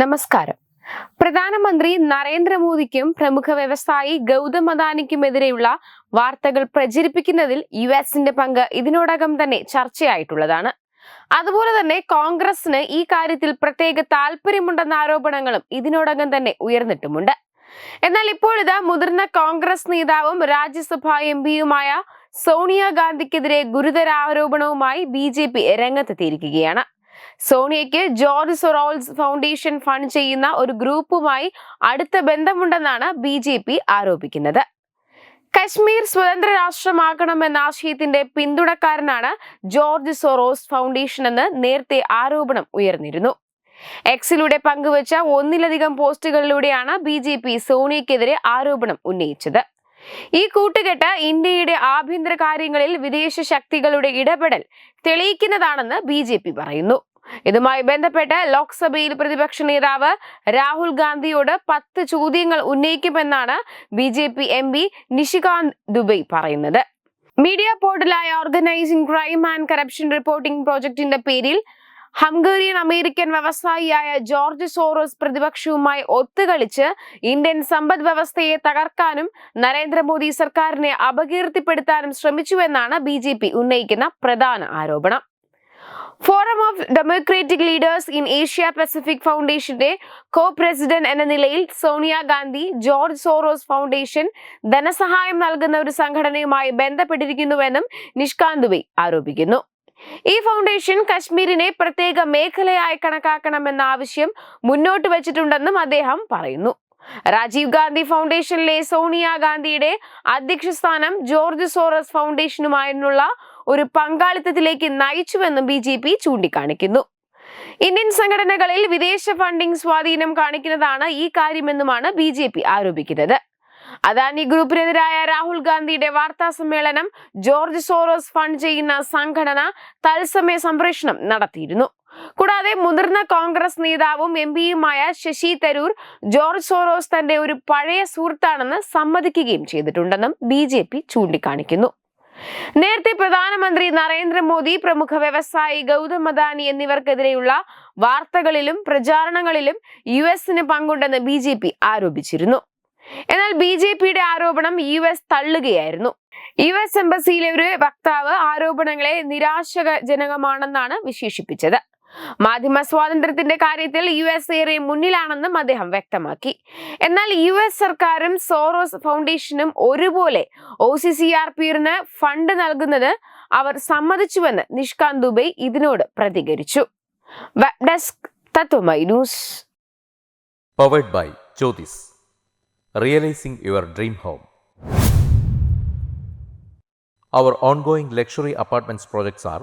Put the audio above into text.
നമസ്കാരം. പ്രധാനമന്ത്രി നരേന്ദ്രമോദിക്കും പ്രമുഖ വ്യവസായി ഗൗതം അദാനിക്കുമെതിരെയുള്ള വാർത്തകൾ പ്രചരിപ്പിക്കുന്നതിൽ യു എസിന്റെ പങ്ക് ഇതിനോടകം തന്നെ ചർച്ചയായിട്ടുള്ളതാണ്. അതുപോലെ തന്നെ കോൺഗ്രസിന് ഈ കാര്യത്തിൽ പ്രത്യേക താല്പര്യമുണ്ടെന്ന ആരോപണങ്ങളും ഇതിനോടകം തന്നെ ഉയർന്നിട്ടുമുണ്ട്. എന്നാൽ ഇപ്പോൾ മുതിർന്ന കോൺഗ്രസ് നേതാവും രാജ്യസഭാ എം പിയുമായ സോണിയാഗാന്ധിക്കെതിരെ ഗുരുതര ആരോപണവുമായി ബി ജെ പി രംഗത്തെത്തിയിരിക്കുകയാണ്. സോണിയയ്ക്ക് ജോർജ് സൊറോൾസ് ഫൗണ്ടേഷൻ ഫണ്ട് ചെയ്യുന്ന ഒരു ഗ്രൂപ്പുമായി അടുത്ത ബന്ധമുണ്ടെന്നാണ് ബി ജെ പി ആരോപിക്കുന്നത്. കശ്മീർ സ്വതന്ത്ര രാഷ്ട്രമാക്കണമെന്ന ആശയത്തിന്റെ പിന്തുണക്കാരനാണ് ജോർജ് സൊറോസ് ഫൗണ്ടേഷൻ എന്ന് നേരത്തെ ആരോപണം ഉയർന്നിരുന്നു. എക്സിലൂടെ പങ്കുവച്ച ഒന്നിലധികം പോസ്റ്റുകളിലൂടെയാണ് ബി ജെ പി സോണിയയ്ക്കെതിരെ ആരോപണം ഉന്നയിച്ചത്. ഈ കൂട്ടുകെട്ട് ഇന്ത്യയുടെ ആഭ്യന്തര കാര്യങ്ങളിൽ വിദേശ ശക്തികളുടെ ഇടപെടൽ തെളിയിക്കുന്നതാണെന്ന് ബി പറയുന്നു. ഇതുമായി ബന്ധപ്പെട്ട് ലോക്സഭയിൽ പ്രതിപക്ഷ നേതാവ് രാഹുൽ ഗാന്ധിയോട് പത്ത് ചോദ്യങ്ങൾ ഉന്നയിക്കുമെന്നാണ് B J P M P Nishikant Dubey പറയുന്നത്. Media പോർട്ടലായ organising crime and corruption reporting പ്രോജക്ടിന്റെ പേരിൽ ഹംഗേറിയൻ അമേരിക്കൻ വ്യവസായിയായ ജോർജ് സോറോസ് പ്രതിപക്ഷവുമായി ഒത്തുകളിച്ച് ഇന്ത്യൻ സമ്പദ് വ്യവസ്ഥയെ തകർക്കാനും നരേന്ദ്രമോദി സർക്കാരിനെ അപകീർത്തിപ്പെടുത്താനും ശ്രമിച്ചുവെന്നാണ് ബി ഉന്നയിക്കുന്ന പ്രധാന ആരോപണം. Of Democratic Leaders in Asia Pacific ഫൗണ്ടേഷന്റെ കോ പ്രസിഡന്റ് എന്ന നിലയിൽ Sonia Gandhi George Soros foundation ധനസഹായം നൽകുന്ന ഒരു സംഘടനയുമായി ബന്ധപ്പെട്ടിരിക്കുന്നുവെന്നും നിഷ്കാന്ത് ദുബൈ ആരോപിക്കുന്നു. ഈ ഫൗണ്ടേഷൻ കശ്മീരിനെ പ്രത്യേക മേഖലയായി കണക്കാക്കണമെന്ന ആവശ്യം മുന്നോട്ട് വച്ചിട്ടുണ്ടെന്നും അദ്ദേഹം പറയുന്നു. രാജീവ് ഗാന്ധി ഫൗണ്ടേഷനിലെ സോണിയ ഗാന്ധിയുടെ അധ്യക്ഷ സ്ഥാനം ജോർജ് സോറസ് ഫൗണ്ടേഷനുമായുള്ള ഒരു പങ്കാളിത്തത്തിലേക്ക് നയിച്ചുവെന്നും ബി ജെ പി ചൂണ്ടിക്കാണിക്കുന്നു. ഇന്ത്യൻ സംഘടനകളിൽ വിദേശ ഫണ്ടിംഗ് സ്വാധീനം കാണിക്കുന്നതാണ് ഈ കാര്യമെന്നുമാണ് ബി ജെ പി ആരോപിക്കുന്നത്. അദാനി ഗ്രൂപ്പിനെതിരായ രാഹുൽ ഗാന്ധിയുടെ വാർത്താ സമ്മേളനം ജോർജ് സോറോസ് ഫണ്ട് ചെയ്യുന്ന സംഘടന തത്സമയ സംപ്രേഷണം നടത്തിയിരുന്നു. കൂടാതെ മുതിർന്ന കോൺഗ്രസ് നേതാവും എം പിയുമായ ശശി തരൂർ ജോർജ് സോറോസ് തന്റെ ഒരു പഴയ സുഹൃത്താണെന്ന് സമ്മതിക്കുകയും ചെയ്തിട്ടുണ്ടെന്നും ബി ചൂണ്ടിക്കാണിക്കുന്നു. നേരത്തെ പ്രധാനമന്ത്രി നരേന്ദ്രമോദി പ്രമുഖ വ്യവസായി ഗൗതം അദാനി എന്നിവർക്കെതിരെയുള്ള വാർത്തകളിലും പ്രചാരണങ്ങളിലും യു എസിന് പങ്കുണ്ടെന്ന് ബി ജെ പി ആരോപിച്ചിരുന്നു. എന്നാൽ ബി ജെ പിയുടെ ആരോപണം യു എസ് തള്ളുകയായിരുന്നു. യു എസ് എംബസിയിലെ ഒരു വക്താവ് ആരോപണങ്ങളെ നിരാശജനകമാണെന്നാണ് വിശേഷിപ്പിച്ചത്. മാധ്യമ സ്വാതന്ത്ര്യത്തിന്റെ കാര്യത്തിൽ യു എസ് ഏറെ മുന്നിലാണെന്നും അദ്ദേഹം വ്യക്തമാക്കി. എന്നാൽ യു എസ് സർക്കാരും സോറോസ് ഫൗണ്ടേഷനും ഒരുപോലെ ഒ സി സി ആർ പിന് ഫണ്ട് നൽകുന്നത് അവർ സമ്മതിച്ചുവെന്ന് നിഷ്കാന്ത് ദുബൈ ഇതിനോട് പ്രതികരിച്ചു. Web desk Tatwamayi news. Powered by Jyothis realising your dream home Our ongoing luxury apartments projects are